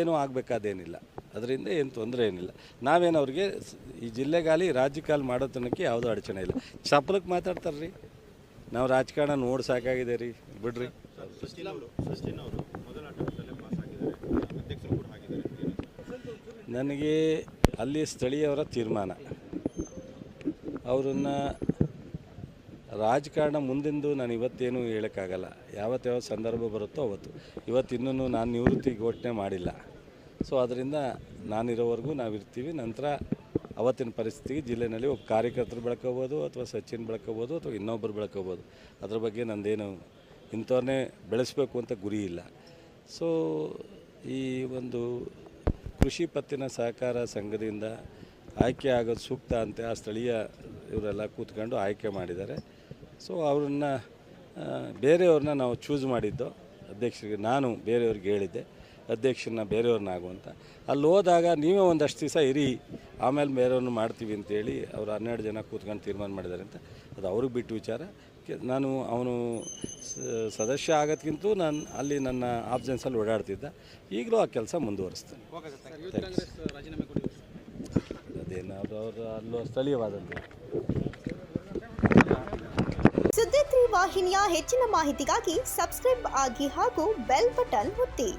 ಏನೂ ಆಗಬೇಕಾದೇನಿಲ್ಲ. ಅದರಿಂದ ಏನು ತೊಂದರೆ ಏನಿಲ್ಲ. ನಾವೇನು ಅವ್ರಿಗೆ ಈ ಜಿಲ್ಲೆಗಾಲಿ ರಾಜ್ಯಕಾಲ ಮಾಡೋ ತನಕ ಯಾವುದೂ ಅಡಚಣೆ ಇಲ್ಲ. ಚಪ್ಪಲಕ್ಕೆ ಮಾತಾಡ್ತಾರೆ ರೀ ನಾವು ರಾಜಕಾರಣ ನೋಡಿ ಸಾಕಾಗಿದೆ ರೀ ಬಿಡ್ರಿ. ನನಗೆ ಅಲ್ಲಿ ಸ್ಥಳೀಯವರ ತೀರ್ಮಾನ. ಅವರನ್ನು ರಾಜಕಾರಣ ಮುಂದಿಂದು ನಾನು ಇವತ್ತೇನು ಹೇಳೋಕ್ಕಾಗಲ್ಲ. ಯಾವತ್ತು ಯಾವ ಸಂದರ್ಭ ಬರುತ್ತೋ ಅವತ್ತು. ಇವತ್ತು ಇನ್ನೂ ನಾನು ನಿವೃತ್ತಿ ಘೋಷಣೆ ಮಾಡಿಲ್ಲ. ಸೊ ಅದರಿಂದ ನಾನಿರೋವರೆಗೂ ನಾವಿರ್ತೀವಿ. ನಂತರ ಅವತ್ತಿನ ಪರಿಸ್ಥಿತಿಗೆ ಜಿಲ್ಲೆಯಲ್ಲಿ ಒಬ್ಬ ಕಾರ್ಯಕರ್ತರು ಬೆಳ್ಕೋಬೋದು ಅಥವಾ ಸಚಿನ್ ಬೆಳ್ಕೋಬೋದು ಅಥವಾ ಇನ್ನೊಬ್ಬರು ಬೆಳ್ಕೋಬೋದು. ಅದ್ರ ಬಗ್ಗೆ ನಂದೇನು ಇಂಥವ್ರನ್ನೇ ಬೆಳೆಸಬೇಕು ಅಂತ ಗುರಿ ಇಲ್ಲ. ಸೊ ಈ ಒಂದು ಕೃಷಿ ಪತ್ತಿನ ಸಹಕಾರ ಸಂಘದಿಂದ ಆಯ್ಕೆ ಆಗೋದು ಸೂಕ್ತ ಅಂತ ಆ ಸ್ಥಳೀಯ ಇವರೆಲ್ಲ ಕೂತ್ಕೊಂಡು ಆಯ್ಕೆ ಮಾಡಿದ್ದಾರೆ. ಸೊ ಅವ್ರನ್ನ ಬೇರೆಯವ್ರನ್ನ ನಾವು ಚೂಸ್ ಮಾಡಿದ್ದು. ಅಧ್ಯಕ್ಷರಿಗೆ ನಾನು ಬೇರೆಯವ್ರಿಗೆ ಹೇಳಿದ್ದೆ. ಅಧ್ಯಕ್ಷರನ್ನ ಬೇರೆಯವ್ರನ್ನ ಆಗುವಂತ ಅಲ್ಲಿ ಹೋದಾಗ ನೀವೇ ಒಂದಷ್ಟು ದಿವಸ ಇರಿ ಆಮೇಲೆ ಬೇರೆಯವ್ರನ್ನ ಮಾಡ್ತೀವಿ ಅಂತೇಳಿ ಅವರು ಹನ್ನೆರಡು ಜನ ಕೂತ್ಕೊಂಡು ತೀರ್ಮಾನ ಮಾಡಿದ್ದಾರೆ ಅಂತ. ಅದು ಅವ್ರಿಗೆ ಬಿಟ್ಟು ವಿಚಾರ. ಕೆ- ನಾನು ಅವನು ಸ- ಸದಸ್ಯ ಆಗೋದ್ಕಿಂತ ನಾನು ಅಲ್ಲಿ ನನ್ನ ಆಬ್ಸೆನ್ಸಲ್ಲಿ ಓಡಾಡ್ತಿದ್ದ. ಈಗಲೂ ಆ ಕೆಲಸ ಮುಂದುವರಿಸ್ತೇನೆ. ಅದೇನಾದ್ರು ಅವರು ಅವರು ಅಲ್ಲೂ ಸ್ಥಳೀಯವಾದದ್ದು ವಾಹಿನಿಯ ಹೆಚ್ಚಿನ ಮಾಹಿತಿಗಾಗಿ ಸಬ್ಸ್ಕ್ರೈಬ್ ಆಗಿ ಹಾಗೂ ಬೆಲ್ ಬಟನ್ ಒತ್ತಿ